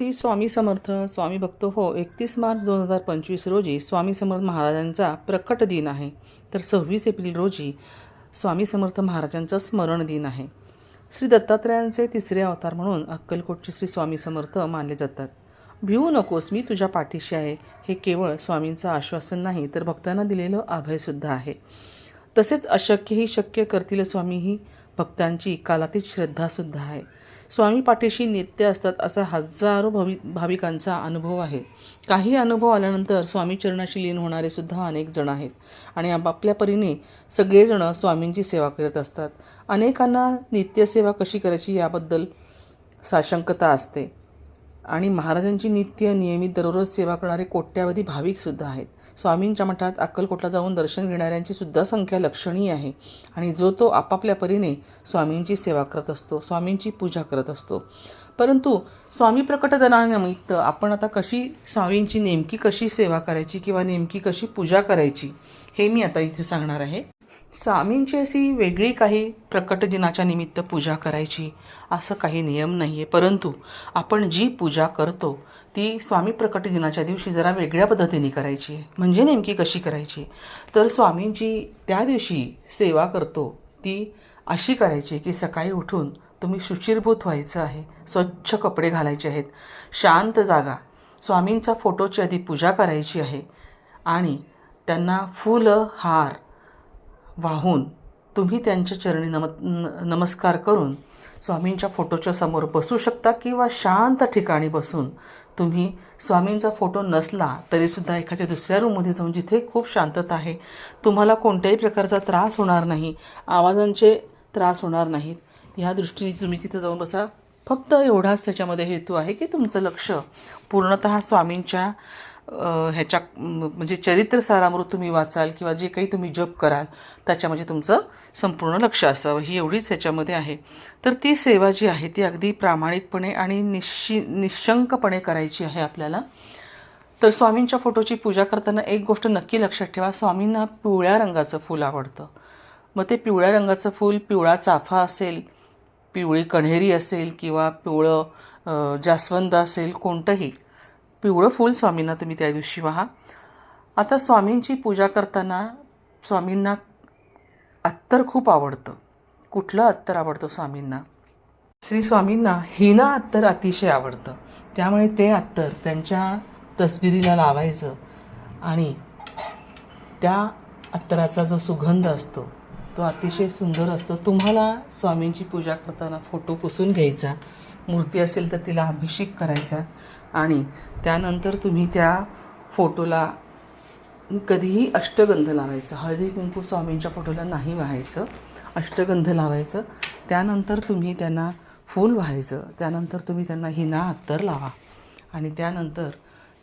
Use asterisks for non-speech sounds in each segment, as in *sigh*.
श्री स्वामी समर्थ स्वामी भक्त हो एकतीस मार्च दोन हजार पंचवीस रोजी स्वामी समर्थ महाराजांचा प्रकट दिन आहे. तर सव्वीस एप्रिल रोजी स्वामी समर्थ महाराजांचा स्मरण दिन आहे. श्री दत्तात्रयांचे तिसरे अवतार म्हणून अक्कलकोटचे श्री स्वामी समर्थ मानले जातात. भिवू नकोस मी तुझ्या पाठीशी आहे. हे केवळ स्वामींचं आश्वासन नाही तर भक्तांना दिलेलं अभयसुद्धा आहे. तसेच अशक्यही शक्य करतील स्वामी ही भक्तांची कालातीत श्रद्धासुद्धा आहे. स्वामी पाठीशी नित्य असतात असा हजारो भावी भाविकांचा अनुभव आहे. काही अनुभव आल्यानंतर स्वामी चरणाशी लीन होणारे सुद्धा अनेक जण आहेत. आणि आपापल्या परीने सगळेजण स्वामींची सेवा करत असतात. अनेकांना नित्यसेवा कशी करायची याबद्दल साशंकता असते. आणि महाराजांची नित्य नियमित दररोज सेवा करणारे कोट्यावधी भाविकसुद्धा आहेत. स्वामींच्या मठात अक्कलकोटला जाऊन दर्शन घेणाऱ्यांची सुद्धा संख्या लक्षणीय आहे आणि जो तो आपापल्या परीने स्वामींची सेवा करत असतो स्वामींची पूजा करत असतो. परंतु स्वामी प्रकटदनानिमित्त आपण आता कशी स्वामींची नेमकी कशी सेवा करायची किंवा नेमकी कशी पूजा करायची हे मी आता इथे सांगणार आहे. स्वामींची अशी वेगळी काही प्रकट दिनाच्या निमित्त पूजा करायची असं काही नियम नाही आहे परंतु आपण जी पूजा करतो ती स्वामी प्रकट दिनाच्या दिवशी जरा वेगळ्या पद्धतीने करायची. आहे म्हणजे नेमकी कशी करायची? तर स्वामींची त्या दिवशी सेवा करतो ती अशी करायची की सकाळी उठून तुम्ही शुचिरभूत व्हायचं आहे. स्वच्छ कपडे घालायचे आहेत. शांत जागा. स्वामींचा फोटोची आधी पूजा करायची आहे आणि त्यांना फुलं हार वाहून तुम्ही त्यांच्या चरणी नम न नमस्कार करून स्वामींच्या फोटोच्या समोर बसू शकता किंवा शांत ठिकाणी बसून तुम्ही स्वामींचा फोटो नसला तरीसुद्धा एखाद्या दुसऱ्या रूममध्ये जाऊन जिथे खूप शांतता आहे तुम्हाला कोणत्याही प्रकारचा त्रास होणार नाही आवाजांचे त्रास होणार नाहीत. ह्या दृष्टीने तुम्ही तिथं जाऊन बसा. फक्त एवढाच त्याच्यामध्ये हेतू आहे की तुमचं लक्ष पूर्णत स्वामींच्या ह्याच्या म्हणजे चरित्र सारामृत तुम्ही वाचाल किंवा जे काही तुम्ही जप कराल त्याच्यामध्ये तुमचं संपूर्ण लक्ष असावं. ही एवढीच ह्याच्यामध्ये आहे. तर ती सेवा जी आहे ती अगदी प्रामाणिकपणे आणि निश्चि निशंकपणे करायची आहे आपल्याला. तर स्वामींच्या फोटोची पूजा करताना एक गोष्ट नक्की लक्षात ठेवा. स्वामींना पिवळ्या रंगाचं फूल आवडतं. मग ते पिवळ्या रंगाचं फूल पिवळा चाफा असेल पिवळी कण्हेरी असेल किंवा पिवळं जास्वंद असेल कोणतंही पिवळं फूल स्वामींना तुम्ही त्या दिवशी वाहा आता स्वामींची पूजा करताना स्वामींना अत्तर खूप आवडतं. कुठलं अत्तर आवडतं स्वामींना? श्री स्वामींना हिना अत्तर अतिशय आवडतं. त्यामुळे ते अत्तर त्यांच्या तसबिरीला लावायचं आणि त्या अत्तराचा जो सुगंध असतो तो अतिशय सुंदर असतो. तुम्हाला स्वामींची पूजा करताना फोटो पुसून घ्यायचा. मूर्ती असेल तर तिला अभिषेक करायचा. आणि त्यानंतर तुम्ही त्या फोटोला कधीही अष्टगंध लावायचं. हळदी कुंकू स्वामींच्या फोटोला नाही व्हायचं. अष्टगंध लावायचं. त्यानंतर तुम्ही त्यांना फूल व्हायचं. त्यानंतर तुम्ही त्यांना हिना अत्तर लावा. आणि त्यानंतर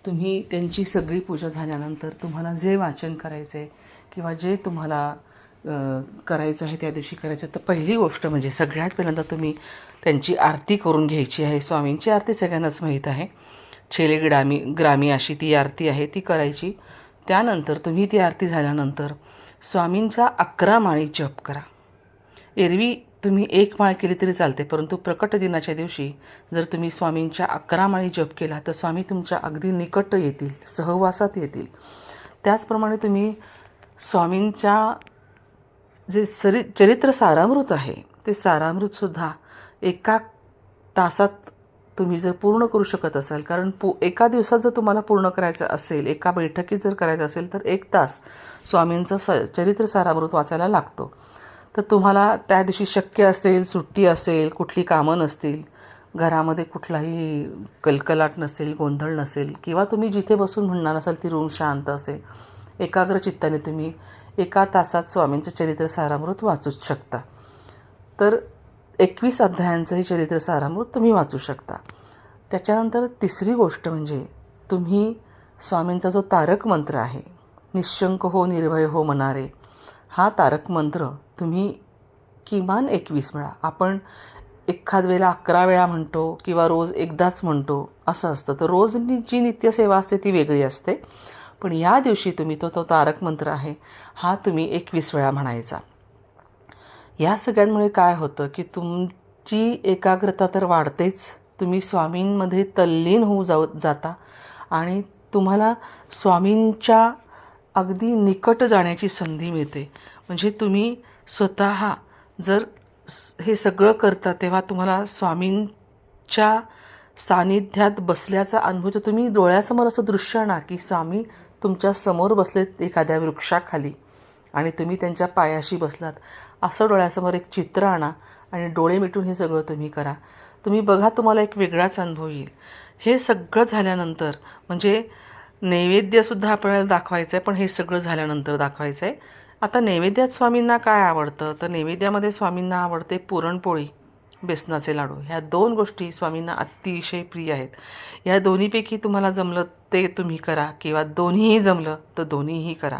तुम्ही त्यांची सगळी पूजा झाल्यानंतर तुम्हाला जे वाचन करायचं आहे किंवा जे तुम्हाला करायचं आहे त्या दिवशी करायचं तर पहिली गोष्ट म्हणजे सगळ्यात पहिल्यांदा तुम्ही त्यांची आरती करून घ्यायची आहे. स्वामींची आरती सगळ्यांनाच माहीत आहे. छेले ग्रामी ग्रामी अशी ती आरती आहे ती करायची. त्यानंतर तुम्ही ती आरती झाल्यानंतर स्वामींचा अकरा माळी जप करा. एरवी तुम्ही एक माळ केली तरी चालते परंतु प्रकट दिनाच्या दिवशी जर तुम्ही स्वामींच्या अकरा माळी जप केला तर स्वामी तुमच्या अगदी निकट येतील सहवासात येतील. त्याचप्रमाणे तुम्ही स्वामींच्या जे सरी चरित्र सारामृत आहे ते सारामृतसुद्धा एका तासात तुम्ही जर पूर्ण करू शकत असाल कारण पू एका दिवसात जर तुम्हाला पूर्ण करायचं असेल एका बैठकीत जर करायचं असेल तर एक तास स्वामींचं स चरित्र सारामृत वाचायला लागतो. तर तुम्हाला त्या दिवशी शक्य असेल सुट्टी असेल कुठली कामं नसतील घरामध्ये कुठलाही कलकलाट नसेल गोंधळ नसेल किंवा तुम्ही जिथे बसून म्हणणार असाल ती रूम शांत असेल एकाग्र चित्ताने तुम्ही एका तासात स्वामींचं चरित्र सारामृत वाचूच शकता. तर एकवीस अध्यायांचंही चरित्र सारामृत तुम्ही वाचू शकता. त्याच्यानंतर तिसरी गोष्ट म्हणजे तुम्ही स्वामींचा जो तारक मंत्र आहे निशंक हो निर्भय हो मनारे हा तारक मंत्र तुम्ही किमान एकवीस वेळा आपण एखाद वेळेला अकरा वेळा म्हणतो किंवा रोज एकदाच म्हणतो असं असतं. तर रोज जी नित्यसेवा असते ती वेगळी असते. पण या दिवशी तुम्ही तो तो तारक मंत्र आहे हा तुम्ही एकवीस वेळा म्हणायचा. ह्या सगळ्यांमुळे काय होतं की तुमची एकाग्रता तर वाढतेच. तुम्ही स्वामींमध्ये तल्लीन होऊ जाऊ जाता आणि तुम्हाला स्वामींच्या अगदी निकट जाण्याची संधी मिळते. म्हणजे तुम्ही स्वतः जर हे सगळं करता तेव्हा तुम्हाला स्वामींच्या सानिध्यात बसल्याचा अनुभव तर तुम्ही डोळ्यासमोर असं दृश्य आणा की स्वामी तुमच्यासमोर बसलेत एखाद्या वृक्षाखाली आणि तुम्ही त्यांच्या पायाशी बसलात. असं डोळ्यासमोर एक चित्र आणा आणि डोळे मिटून हे सगळं तुम्ही करा. तुम्ही बघा तुम्हाला एक वेगळाच अनुभव येईल. हे सगळं झाल्यानंतर म्हणजे नैवेद्यसुद्धा आपल्याला दाखवायचं आहे पण हे सगळं झाल्यानंतर दाखवायचं आहे आता नैवेद्यात स्वामींना काय आवडतं? तर नैवेद्यामध्ये स्वामींना आवडते पुरणपोळी बेसनाचे लाडू. ह्या दोन गोष्टी स्वामींना अतिशय प्रिय आहेत. या दोन्हीपैकी तुम्हाला जमलं ते तुम्ही करा किंवा दोन्हीही जमलं तर दोन्हीही करा.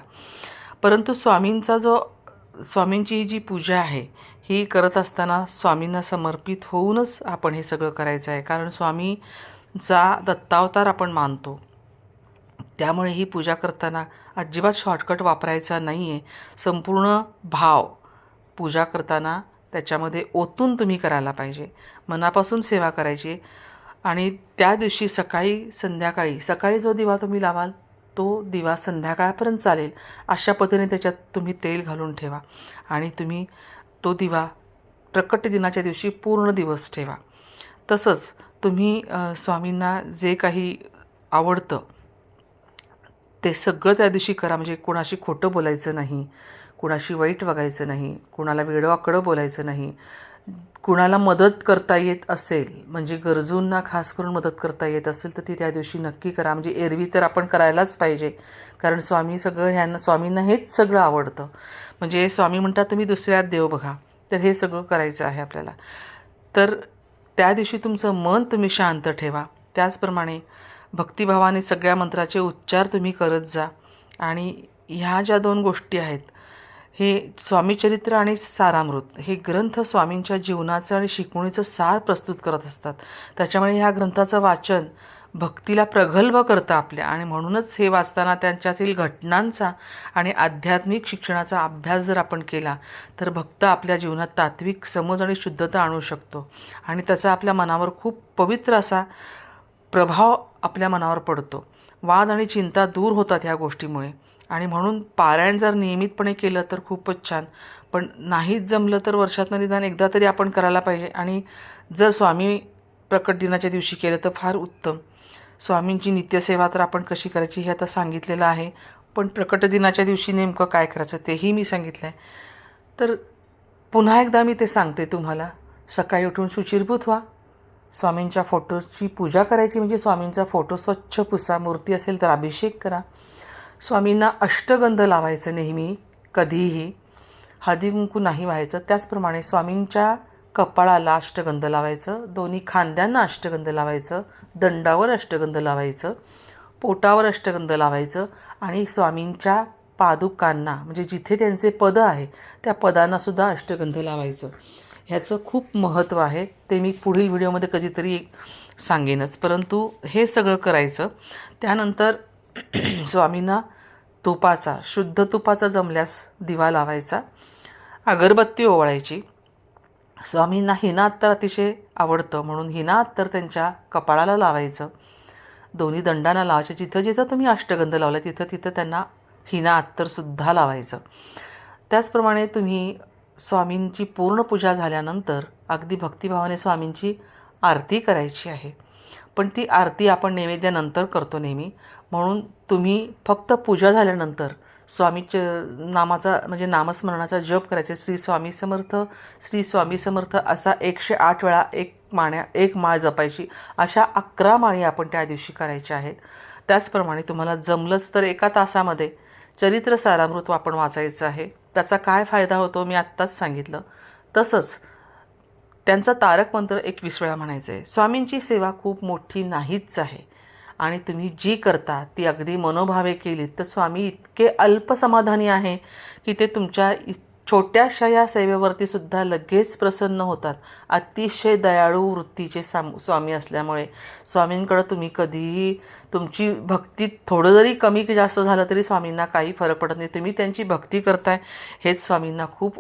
परंतु स्वामींचा जो स्वामींची ही जी पूजा आहे ही करत असताना स्वामींना समर्पित होऊनच आपण हे सगळं करायचं आहे. कारण स्वामीचा दत्तावतार आपण मानतो. त्यामुळे ही पूजा करताना अजिबात शॉर्टकट वापरायचा नाही आहे संपूर्ण भाव पूजा करताना त्याच्यामध्ये ओतून तुम्ही करायला पाहिजे. मनापासून सेवा करायची. आणि त्या दिवशी सकाळी संध्याकाळी सकाळी जो दिवा तुम्ही लावाल तो दिवा संध्याकाळपर्यंत चालेल. अशा पद्धतीने त्याच्यात तुम्ही तेल घालून ठेवा. आणि तुम्ही तो दिवा प्रकट दिनाच्या दिवशी पूर्ण दिवस ठेवा. तसंच तुम्ही स्वामींना जे काही आवडतं ते सगळं त्या दिवशी करा. म्हणजे कोणाशी खोटं बोलायचं नाही कुणाशी वाईट वागायचं नाही कुणाला वेडवाकडं बोलायचं नाही. कुणाला मदत करता येत असेल म्हणजे गरजूंना खास करून मदत करता येत असेल तर ती त्या दिवशी नक्की करा. म्हणजे एरवी तर आपण करायलाच पाहिजे. कारण स्वामी सगळं ह्यांना स्वामींना हेच सगळं आवडतं. म्हणजे स्वामी म्हणतात तुम्ही दुसऱ्यात देव बघा. तर हे सगळं करायचं आहे आपल्याला. तर त्या दिवशी तुमचं मन तुम्ही शांत ठेवा. त्याचप्रमाणे भक्तिभावाने सगळ्या मंत्राचे उच्चार तुम्ही करत जा. आणि ह्या ज्या दोन गोष्टी आहेत हे स्वामीचरित्र आणि सारामृत हे ग्रंथ स्वामींच्या जीवनाचं आणि शिकवणीचं सार प्रस्तुत करत असतात. त्याच्यामुळे ह्या ग्रंथाचं वाचन भक्तीला प्रगल्भ करतं आपल्या. आणि म्हणूनच हे वाचताना त्यांच्यातील घटनांचा आणि आध्यात्मिक शिक्षणाचा अभ्यास जर आपण केला तर भक्त आपल्या जीवनात तात्विक समज आणि शुद्धता आणू शकतो. आणि त्याचा आपल्या मनावर खूप पवित्र असा प्रभाव आपल्या मनावर पडतो. वाद आणि चिंता दूर होतात ह्या गोष्टीमुळे. आणि म्हणून पारायण जर नियमितपणे केलं तर खूपच छान. पण नाहीच जमलं तर वर्षातनं निदान एकदा तरी आपण करायला पाहिजे. आणि जर स्वामी प्रकट दिनाच्या दिवशी केलं तर फार उत्तम. स्वामींची नित्यसेवा तर आपण कशी करायची हे आता सांगितलेलं आहे. पण प्रकट दिनाच्या दिवशी नेमकं काय करायचं तेही मी सांगितलं आहे तर पुन्हा एकदा मी ते सांगते तुम्हाला. सकाळी उठून शुचिरभूत व्हा. स्वामींच्या फोटोची पूजा करायची म्हणजे स्वामींचा फोटो स्वच्छ पुसा. मूर्ती असेल तर अभिषेक करा. स्वामींना अष्टगंध लावायचं नेहमी कधीही. हळदीकुंकू नाही व्हायचं त्याचप्रमाणे स्वामींच्या कपाळाला अष्टगंध लावायचं दोन्ही खांद्यांना अष्टगंध लावायचं दंडावर अष्टगंध लावायचं पोटावर अष्टगंध लावायचं आणि स्वामींच्या पादुकांना म्हणजे जिथे त्यांचे पद आहे त्या पदांनासुद्धा अष्टगंध लावायचं. ह्याचं खूप महत्त्व आहे. ते मी पुढील व्हिडिओमध्ये कधीतरी सांगेनच. परंतु हे सगळं करायचं. त्यानंतर *clears throat* स्वामींना तुपाचा शुद्ध तुपाचा जमल्यास दिवा लावायचा अगरबत्ती ओवाळायची. स्वामींना हिना अत्तर अतिशय आवडतं म्हणून हिना अत्तर त्यांच्या कपाळाला लावायचं. दोन्ही दंडांना लावायचे. जिथं जिथं तुम्ही अष्टगंध लावला तिथं तिथं त्यांना हिना अत्तरसुद्धा लावायचं. त्याचप्रमाणे तुम्ही स्वामींची पूर्ण पूजा झाल्यानंतर अगदी भक्तिभावाने स्वामींची आरती करायची आहे. पण ती आरती आपण नैवेद्यानंतर करतो नेहमी. म्हणून तुम्ही फक्त पूजा झाल्यानंतर स्वामीच नामाचा म्हणजे नामस्मरणाचा जप करायचे. श्री स्वामी समर्थ श्री स्वामी समर्थ असा एकशे आठ वेळा एक माण्या एक माळ जपायची. अशा अकरा माळी आपण त्या दिवशी करायच्या आहेत. त्याचप्रमाणे तुम्हाला जमलंच तर एका तासामध्ये चरित्र सारामृत आपण वाचायचं आहे. त्याचा काय फायदा होतो मी आत्ताच सांगितलं. तसंच त्यांचा तारक मंत्र एकवीस वेळा म्हणायचं आहे स्वामींची सेवा खूप मोठी नाहीच आहे आणि तुम्ही जी करता ती अगदी मनोभावे केलीत तर स्वामी इतके अल्पसमाधानी आहे की ते तुमच्या इ- छोट्याशा या सेवेवरती सुद्धा लगेच प्रसन्न होतात. अतिशय दयाळू वृत्तीचे साम स्वामी असल्यामुळे स्वामींकडं तुम्ही कधीही तुमची भक्ती थोडं जरी कमी जास्त झालं तरी स्वामींना काही फरक पडत नाही. तुम्ही त्यांची भक्ती करताय हेच स्वामींना खूप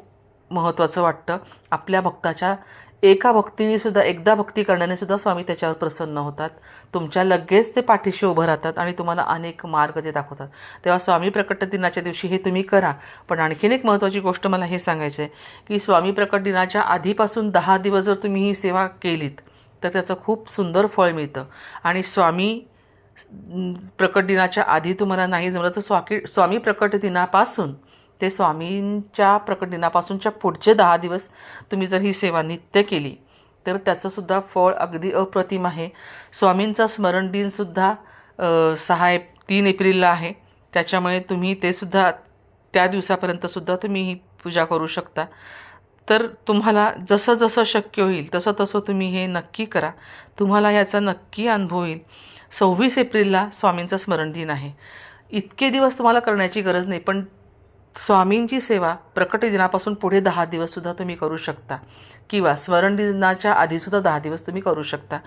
महत्त्वाचं वाटतं. आपल्या भक्ताच्या एका भक्तीने सुद्धा एकदा भक्ती करण्याने सुद्धा स्वामी त्याच्यावर प्रसन्न होतात. तुमच्या लगेच ते पाठीशी उभं राहतात आणि तुम्हाला अनेक मार्ग ते दाखवतात. तेव्हा स्वामी प्रकट दिनाच्या दिवशी हे तुम्ही करा. पण आणखीन एक महत्त्वाची गोष्ट मला हे सांगायचं आहे की स्वामी प्रकट दिनाच्या आधीपासून दहा दिवस जर तुम्ही ही सेवा केलीत तर त्याचं खूप सुंदर फळ मिळतं. आणि स्वामी प्रकट दिनाच्या आधी तुम्हाला नाही जमलं तर स्वाकी स्वामी प्रकट दिनापासून ते स्वामींच्या प्रकटदिनापासूनच्या पुढचे दहा दिवस तुम्ही जर ही सेवा नित्य केली तर त्याचंसुद्धा फळ अगदी अप्रतिम आहे. स्वामींचा स्मरण दिनसुद्धा सहा एप तीन एप्रिलला आहे. त्याच्यामुळे तुम्ही ते सुद्धा त्या दिवसापर्यंतसुद्धा तुम्ही ही पूजा करू शकता. तर तुम्हाला जसं जसं शक्य होईल तसं तसं तुम्ही हे नक्की करा. तुम्हाला याचा नक्की अनुभव येईल. सव्वीस एप्रिलला स्वामींचा स्मरण दिन आहे. इतके दिवस तुम्हाला करण्याची गरज नाही पण स्वामींची सेवा प्रकट दिनापासून पुढे दहा दिवससुद्धा तुम्ही करू शकता. किंवा स्मरण दिनाच्या आधीसुद्धा दहा दिवस तुम्ही करू शकता.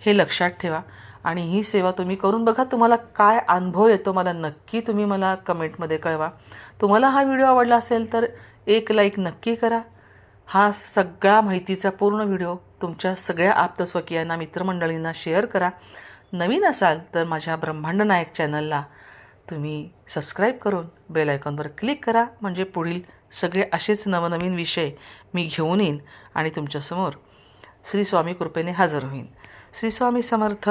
हे लक्षात ठेवा. आणि ही सेवा तुम्ही करून बघा तुम्हाला काय अनुभव येतो मला नक्की तुम्ही मला कमेंटमध्ये कळवा. तुम्हाला हा व्हिडिओ आवडला असेल तर एक लाईक नक्की करा. हा सगळा माहितीचा पूर्ण व्हिडिओ तुमच्या सगळ्या आप्तस्वकीयांना मित्रमंडळींना शेअर करा. नवीन असाल तर माझ्या ब्रह्मांड नायक चॅनलला तुम्ही सबस्क्राईब करून बेल आयकॉनवर क्लिक करा. म्हणजे पुढील सगळे असेच नवनवीन विषय मी घेऊन येईन आणि तुमच्यासमोर श्री स्वामी कृपेने हजर होईन. श्री स्वामी समर्थ.